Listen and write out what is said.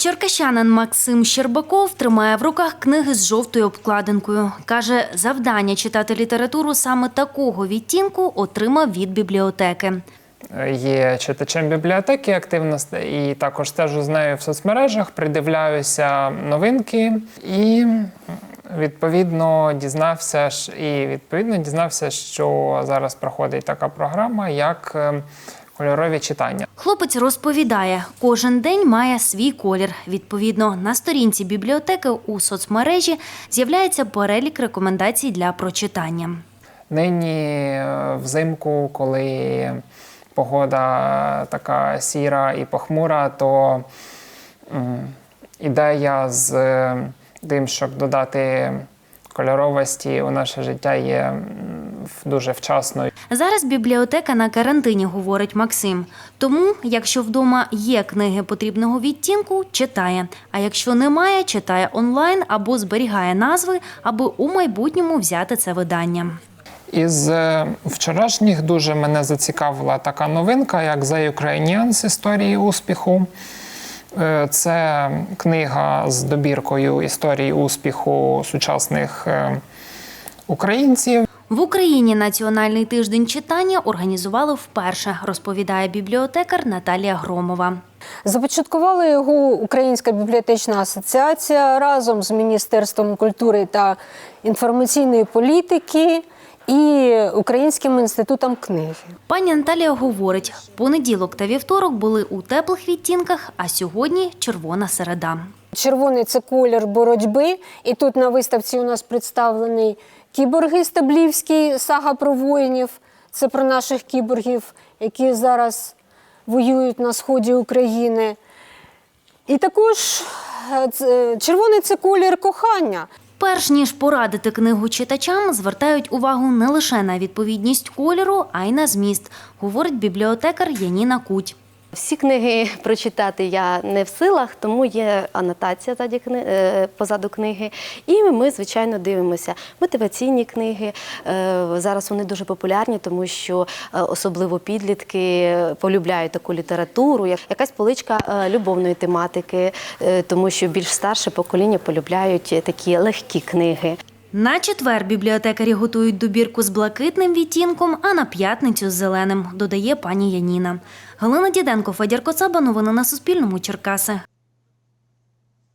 Черкащанин Максим Щербаков тримає в руках книги з жовтою обкладинкою. Каже, завдання читати літературу саме такого відтінку отримав від бібліотеки. Є читачем бібліотеки активно і також стежу з нею в соцмережах, придивляюся новинки і відповідно дізнався і відповідно дізнався, що зараз проходить така програма, як е, кольорові читання. Хлопець розповідає, кожен день має свій колір. Відповідно, на сторінці бібліотеки у соцмережі з'являється перелік рекомендацій для прочитання. Нині е, взимку, коли погода така сіра і похмура, то ідея з е, тим, щоб додати кольоровості у наше життя є дуже вчасною. Зараз бібліотека на карантині, говорить Максим. Тому, якщо вдома є книги потрібного відтінку, читає. А якщо немає, читає онлайн або зберігає назви, аби у майбутньому взяти це видання. Із е, вчорашніх дуже мене зацікавила така новинка, як The Ukrainians історії успіху. Е, Це книга з добіркою історії успіху сучасних е, українців. В Україні Національний тиждень читання організували вперше, розповідає бібліотекар Наталія Громова. Започаткувала його Українська бібліотечна асоціація разом з Міністерством культури та інформаційної політики і Українським інститутом книги. Пані Наталія говорить, понеділок та вівторок були у теплих відтінках, а сьогодні червона середа. Червоний це колір боротьби. І тут на виставці у нас представлений кіборги Стаблівський, сага про воїнів. Це про наших кіборгів, які зараз воюють на сході України. І також е, червоний це колір кохання. Перш ніж порадити книгу читачам, звертають увагу не лише на відповідність кольору, а й на зміст, говорить бібліотекар Яніна Куть. Всі книги прочитати я не в силах, тому є анотація е, позаду книги. І ми, звичайно, дивимося мотиваційні книги. Е, Зараз вони дуже популярні, тому що е, особливо підлітки полюбляють таку літературу, як якась поличка любовної тематики, тому що більш старше покоління полюбляють такі легкі книги. На четвер бібліотекарі готують добірку з блакитним відтінком, а на п'ятницю з зеленим, додає пані Яніна. Галина Діденко, Федір Коцаба. Новини на Суспільному. Черкаси.